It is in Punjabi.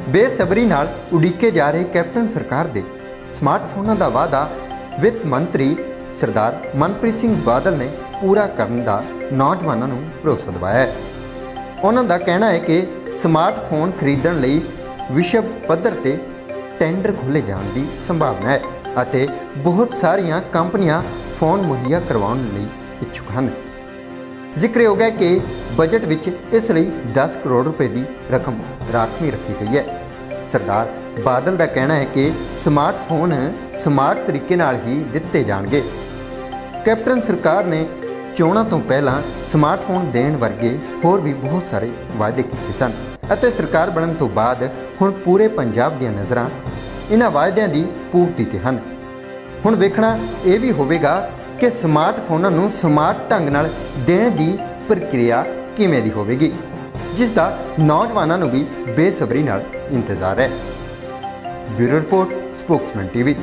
ਬੇਸਬਰੀ ਨਾਲ ਉਡੀਕੇ ਜਾ ਰਹੇ ਕੈਪਟਨ ਸਰਕਾਰ ਦੇ ਸਮਾਰਟਫੋਨਾਂ ਦਾ ਵਾਅਦਾ ਵਿੱਤ ਮੰਤਰੀ ਸਰਦਾਰ ਮਨਪ੍ਰੀਤ ਸਿੰਘ ਬਾਦਲ ਨੇ ਪੂਰਾ ਕਰਨ ਦਾ ਨੌਜਵਾਨਾਂ ਨੂੰ ਭਰੋਸਾ ਦਿਵਾਇਆ ਹੈ। ਉਹਨਾਂ ਦਾ ਕਹਿਣਾ ਹੈ ਕਿ ਸਮਾਰਟਫੋਨ ਖਰੀਦਣ ਲਈ ਵਿਸ਼ਵ ਪੱਧਰ ਤੇ ਟੈਂਡਰ ਖੋਲ੍ਹੇ ਜਾਣ ਦੀ ਸੰਭਾਵਨਾ ਹੈ ਅਤੇ ਬਹੁਤ ਸਾਰੀਆਂ ਕੰਪਨੀਆਂ ਫੋਨ ਮੁਹੱਈਆ ਕਰਵਾਉਣ ਲਈ ਇੱਛੁਕ ਹਨ। ਜ਼ਿਕਰਯੋਗ ਹੈ ਕਿ ਬਜਟ ਵਿੱਚ ਇਸ ਲਈ 10 ਕਰੋੜ ਰੁਪਏ ਦੀ ਰਕਮ ਰਾਖਵੀਂ ਰੱਖੀ ਗਈ ਹੈ। ਸਰਦਾਰ ਬਾਦਲ ਦਾ ਕਹਿਣਾ ਹੈ ਕਿ ਸਮਾਰਟਫੋਨ ਸਮਾਰਟ ਤਰੀਕੇ ਨਾਲ ਹੀ ਦਿੱਤੇ ਜਾਣਗੇ। ਕੈਪਟਨ ਸਰਕਾਰ ਨੇ ਚੋਣਾਂ ਤੋਂ ਪਹਿਲਾਂ ਸਮਾਰਟਫੋਨ ਦੇਣ ਵਰਗੇ ਹੋਰ ਵੀ ਬਹੁਤ ਸਾਰੇ ਵਾਅਦੇ ਕੀਤੇ ਸਨ ਅਤੇ ਸਰਕਾਰ ਬਣਨ ਤੋਂ ਬਾਅਦ ਹੁਣ ਪੂਰੇ ਪੰਜਾਬ ਦੀਆਂ ਨਜ਼ਰਾਂ ਇਹਨਾਂ ਵਾਅਦਿਆਂ ਦੀ ਪੂਰਤੀ ਤੇ ਹਨ। ਹੁਣ ਵੇਖਣਾ ਇਹ ਵੀ ਹੋਵੇਗਾ ਕਿ ਸਮਾਰਟਫੋਨਾਂ ਨੂੰ ਸਮਾਰਟ ਢੰਗ ਨਾਲ ਦੇਣ ਦੀ ਪ੍ਰਕਿਰਿਆ ਕਿਵੇਂ ਦੀ ਹੋਵੇਗੀ ਜਿਸ ਦਾ ਨੌਜਵਾਨਾਂ ਨੂੰ ਵੀ ਬੇਸਬਰੀ ਨਾਲ ਇੰਤਜ਼ਾਰ ਹੈ। Bureau report, Spokesman TV.